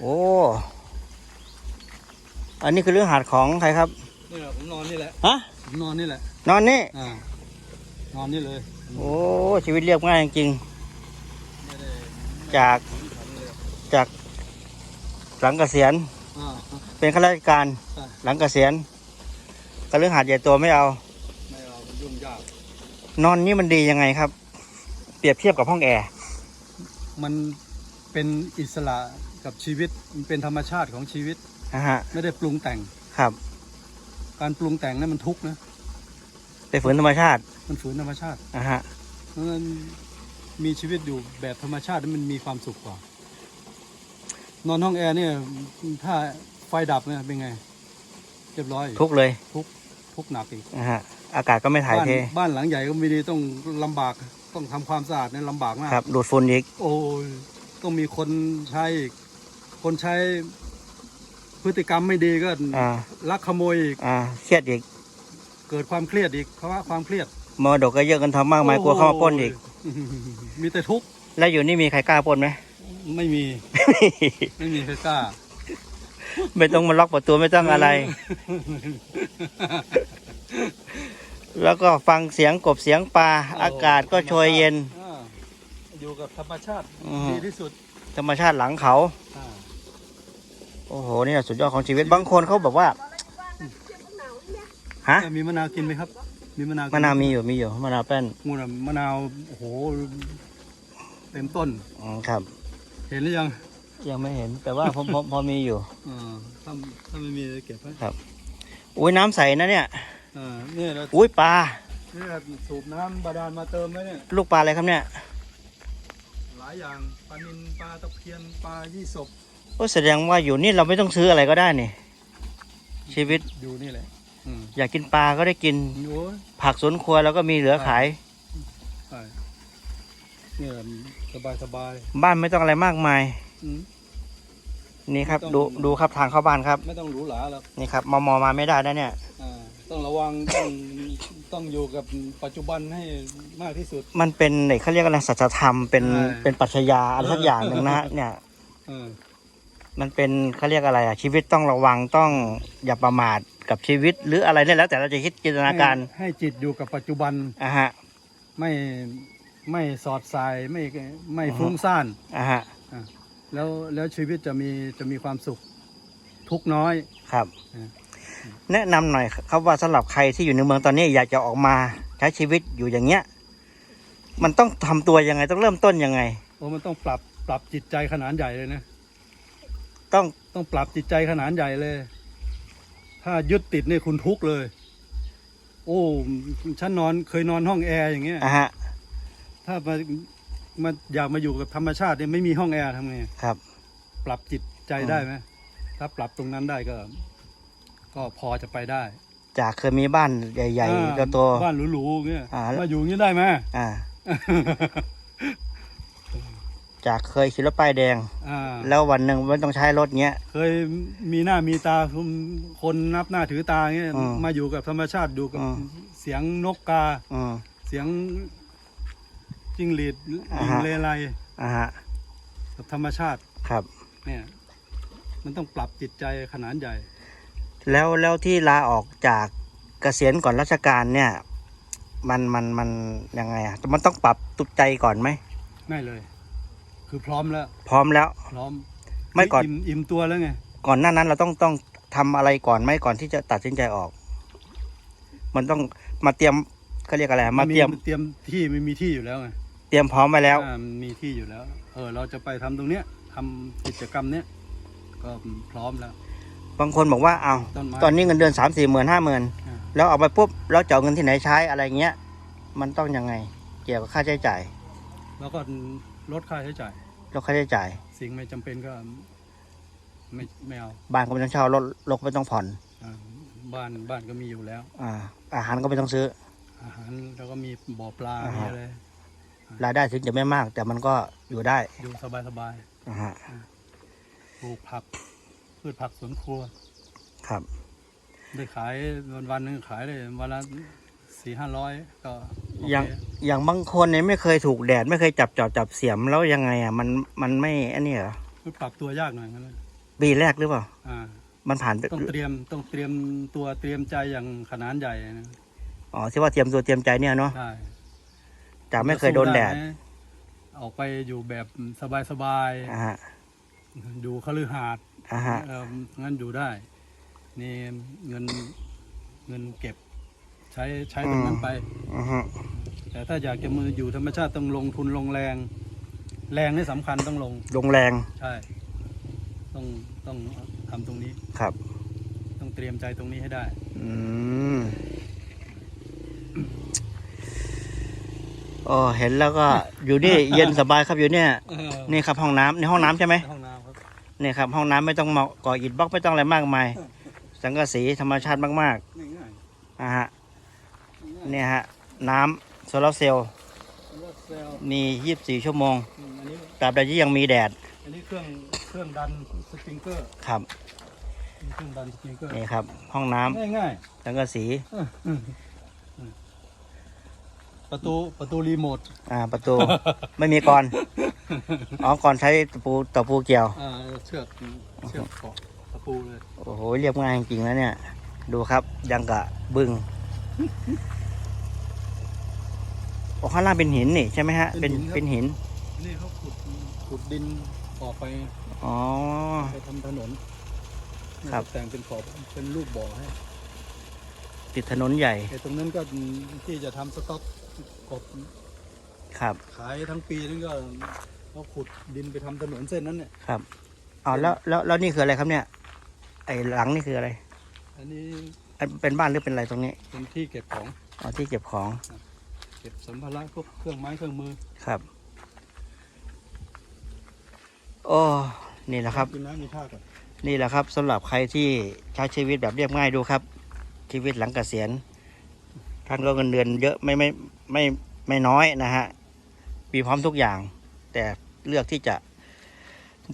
โอ้ อันนี้คือเรื่องหาดของใครครับ นี่แหละผมนอนนี่แหละ ฮะ ผมนอนนี่แหละ นอนนี่ อ่า นอนนี่เลย โอ้ ชีวิตเรียบง่ายจริงไม่ได้ๆจากไม่ทำเลยจากหลังเกษียณ อ่า เป็นข้าราชการใช่หลังเกษียณก็เรื่องหาดใหญ่โตัวไม่เอา ไม่เอามันยุ่งยาก นอนนี่มันดียังไงครับ เปรียบเทียบกับห้องแอร์ มัน เป็นอิสระกับชีวิตมันเป็นธรรมชาติของชีวิตนะฮะ ไม่ได้ปรุงแต่ง ครับ การปรุงแต่งนั้นมันทุกข์นะ ไปฝืนธรรมชาติ มันฝืนธรรมชาตินะฮะ เพราะฉะนั้นมีชีวิตอยู่แบบธรรมชาตินั้นมันมีความสุขกว่า นอนห้องแอร์เนี่ย ถ้าไฟดับเนี่ยเป็นไงเรียบร้อยทุกเลยทุกข์หนักอีกนะฮะ อากาศก็ไม่ถ่ายบ้านเท บ้านหลังใหญ่ก็ไม่ดีต้องลำบากต้องทำความสะอาดเนี่ยลำบากมาก ครับ ดูดฝุ่นอีก โอ้ย ต้องมีคนใช้อีกคนใช้พฤติกรรมไม่ดีก็อ่าลักขโมยอีกอ่าเครียดอีกเกิดความเครียดอีกภาวะความเครียดมรดกก็เยอะกันทำมากมายกลัวเข้ามาปล้นอีกโยมีแต่ทุกข์แล้วอยู่นี่มีใครกล้าปล้นไหม ไม่มี ไม่มีใครกล้า ไม่ต้องมาล็อกประตูไม่ต้องอะไร แล้วก็ฟังเสียงกบเสียงปลาอากาศก็โชยเย็น อ่าอยู่กับธรรมชาติอืม ดีที่สุดธรรมชาติหลังเขา อ่าโอ้โหนี่สุดยอดของชีวิตบางคนเขาบอกว่า ฮะ มีมะนาวกินไหมครับ มีมะนาวกิมะนาวมีอยู่มีอยู่มะนาวแป้นงูนะมะนาวโอ้โหเต็มต้น อืมครับ เห็นหรือยังยังไม่เห็น แต่ว่าพอพอพอมีอยู่ อ่าถ้าถ้าไม่มีเก็บไว้อุ้ยน้ำใสนะเนี่ย อ่าเนี่ยเราอุ้ยปลาเนี่ยสูบน้ำบาดาลมาเติมไว้เนี่ยลูกปลาอะไรครับเนี่ยหลายอย่างปลานิลปลาตะเพียนปลายี่สบโอ้แสดงว่าอยู่นี่เราไม่ต้องซื้ออะไรก็ได้นี่ ชีวิตอยู่นี่แหละอืมอยากกินปลาก็ได้กิน โอ้ยผักสวนครัวเราก็มีเหลือขาย ใช่เนี่ยสบายสบายบ้านไม่ต้องอะไรมากมายอืม นี่ครับ ไม่ต้องดูดูครับทางเข้าบ้านครับ ไม่ต้องหรูหราหรอก นี่ครับมอมอมาไม่ได้นะเนี่ย อ่าต้องระวัง ต้อง ต้องอยู่กับปัจจุบันให้มากที่สุด มันเป็นไหนเขาเรียกอะไรสัจธรรมเป็นใช่ เป็นปรัชญาอะไรสักอย่างหนึ่งนะฮะเนี่ย เออมันเป็นเขาเรียกอะไรอะชีวิตต้องระวังต้องอย่าประมาทกับชีวิตหรืออะไรเนี่ยแล้ว แต่เราจะคิดจินตนาการให้ให้จิตอยู่กับปัจจุบันอะฮะไม่ไม่สอดสายไม่ไม่อือฮึฟุ้งซ่านอะฮะแล้วแล้วชีวิตจะมีจะมีความสุขทุกข์น้อย ครับอืม แนะนำหน่อยครับว่าสำหรับใครที่อยู่ในเมืองตอนนี้อยากจะออกมาใช้ชีวิตอยู่อย่างเงี้ย มันต้องทำตัวยังไงต้องเริ่มต้นยังไงโอ้มันต้องปรับปรับจิตใจขนาดใหญ่เลยนะต้องต้องปรับจิตใจขนาดใหญ่เลย ถ้ายึดติดเนี่ยคุณทุกข์เลย โอ้ฉันนอนเคยนอนห้องแอร์อย่างเงี้ยอะฮะถ้ามามาอยากมาอยู่กับธรรมชาติเนี่ยไม่มีห้องแอร์ทำไงครับ ปรับจิตใจอืมได้ไหมถ้าปรับตรงนั้นได้ก็ ก็พอจะไปได้ จากเคยมีบ้านใหญ่อ่าๆตัวโต บ้านหรูๆอย่างเงี้ยอ่าแล้วมาอยู่อย่างนี้ได้ไหมอ่า จากเคยขี่รถป้ายแดง อ่าแล้ววันหนึ่งไม่ต้องใช้รถเงี้ย เคยมีหน้ามีตาคนนับหน้าถือตาเงี้ยอืมมาอยู่กับธรรมชาติอยู่กับอืม เสียงนกกา อืม เสียงจิ้งหรีดอ่าลิงฮะ เลไลอ่าฮะกับธรรมชาติ ครับ เนี่ย มันต้องปรับจิตใจขนาดใหญ่ แล้วแล้วที่ลาออกจากเกษียณก่อนราชการเนี่ย มันมันมันยังไงอะมันต้องปรับตุกใจก่อนไหมไม่เลย คือพร้อมแล้ว พร้อมแล้ว พร้อมไม่ก่อนอิ่มอิ่มตัวแล้วไงก่อนหน้านั้นเราต้องต้องทำอะไรก่อนไหมก่อนที่จะตัดสินใจออก มันต้องมาเตรียมเขาเรียกอะไรมาเตรียมเตรียมที่ไม่มีที่อยู่แล้วไงเตรียมพร้อมไว้แล้วอ่ามันมีที่อยู่แล้ว เออ เราจะไปทำตรงเนี้ยทำกิจกรรมเนี้ยก็พร้อมแล้ว บางคนบอกว่าเอาต้นไม้ ตอนนี้เงินเดือนสามสี่หมื่นห้าหมื่นอ่า แล้วเอาไปปุ๊บแล้วจะเอาเงินที่ไหนใช้อะไรเงี้ย มันต้องยังไง เกี่ยวกับค่าใช้จ่ายแล้วก็ลดค่าใช้จ่าย ลดค่าใช้จ่าย สิ่งไม่จำเป็นก็ไม่ไม่เอาบ้านก็ไม่ต้องเช่ารถรถก็ไม่ต้องผ่อน อ่าบ้านบ้านก็มีอยู่แล้ว อ่า อาหารก็ไม่ต้องซื้อ อาหารแล้วก็มีบ่อปลาอ่ามีฮะอะไรรายได้ถึงจะไม่มาก แต่มันก็อยู่ได้อยู่สบายสบายอ่าฮะๆปลูกผัก พืชผักสวนครัว ครับ ได้ขายวันวันๆหนึงขายได้วันละสี่ห้าร้อยก็โอเคอย่างอย่างบางคนเนี่ยไม่เคยถูกแดดไม่เคยจับจอบจับเสียมแล้วยังไงอะมันมันไม่อันนี้เหรอมันปรับตัวยากหน่อยงั้นนะปีแรกหรือเปล่า อ่า มันผ่านไปต้องเตรียมต้องเตรียมตัวเตรียมใจอย่างขนาดใหญ่นะอ๋อที่ว่าเตรียมตัวเตรียมใจเนี่ยเนาะใช่จากไม่เคยโดนแดดจะสู้ไไหมออกไปอยู่แบบสบายอ่าฮะๆอยู่คฤหาสน์ อ่าฮะ เอองั้นอยู่ได้นี่เงินเงินเก็บใช้ใช้ตรงนั้นไป อือฮึแต่ถ้าอยากจะมืออยู่ธรรมชาติต้องลงทุนลงแรง แรงนี่สำคัญต้องลงลงแรงใช่ ต้องต้องทำตรงนี้ ครับ ต้องเตรียมใจตรงนี้ให้ได้ อืมโอ้เห็นแล้วก็ อยู่นี่เย็นสบายครับอยู่เนี่ยนี่ครับห้องน้ำในห้องน้ำใช่ไหม ห้อง น้ำครับนี่ครับห้องน้ำไม่ต้องมาก่ออิฐบล็อกไม่ต้องอะไรมากมาย สังกะสีธรรมชาติมากง่ายๆอะฮะๆเนี่ยฮะน้ำโซลาร์เซลล์รถเซลล์มี 24 ชั่วโมงอืมอันนี้ตราบใดที่ยังมีแดดอันนี้เครื่องเครื่องดันสปริงเกอร์ครับเครื่องดันสปริงเกอร์นี่ครับห้องน้ำง่ายง่ายสังกะสีๆอืมอืมอืม ประตูประตูรีโมทอ่า ประตู ไม่มีกรอนอ๋อกรอนใช้ตะปูตะปูเกี่ยว อ่าเชือกเชือกเกาะตะปูเลย โอ้โห เรียบง่ายจริงๆแล้วเนี่ย ดูครับ ยังกะบึงโอ้ข้างล่างเป็นหินนี่ใช่ไหมฮะ เป็น เป็นหิน นี่เขาขุดขุดดินออกไป อ๋อ ไปทำถนนครับแต่งเป็นขอบเป็นรูปบ่อให้ ติดถนนใหญ่ไอ้ตรงนั้นก็ที่จะทำสต็อก กบครับขายทั้งปีนั่นก็เขาขุดดินไปทำถนนเส้นนั้นเนี่ยครับอ๋อแล้วแล้วแล้วนี่คืออะไรครับเนี่ย ไอ้หลังนี่คืออะไรอันนี้อันเป็นบ้านหรือเป็นอะไรตรงนี้เป็นที่เก็บของอ๋อที่เก็บของเก็บสัมภาระพวกเครื่องไม้เครื่องมือครับโอ้นี่แหละครับกินน้ำมีท่าก่อนนี่แหละครับสำหรับใครที่ใช้ชีวิตแบบเรียบง่ายดูครับ ชีวิตหลังเกษียณท่านก็เงินเดือนเยอะไม่ไม่ ไม่ไม่น้อยนะฮะมีพร้อมทุกอย่าง แต่เลือกที่จะ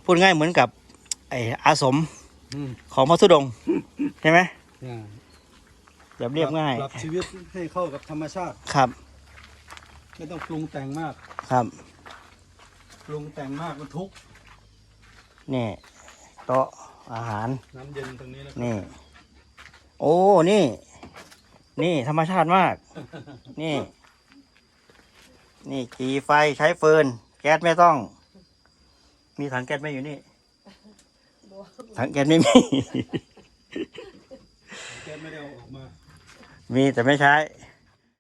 พูดง่ายเหมือนกับ ไออาสมอืมของพระธุดงค์ใช่ไหมอ่าแบบเรียบง่ายปรับชีวิตให้เข้ากับธรรมชาติ ครับไม่ต้องปรุงแต่งมาก ครับปรุงแต่งมากมันทุกข์นี่โต๊ะอาหาร น้ำเย็นตรงนี้นะนี่ โอ้ นี่ นี่ธรรมชาติมาก นี่ นี่จีไฟใช้เฟิร์นแก๊สไม่ต้อง มีถังแก๊สไหมอยู่นี่ ถังแก๊สไม่มี แกไม่ได้เอาออกมา มีแต่ไม่ใช้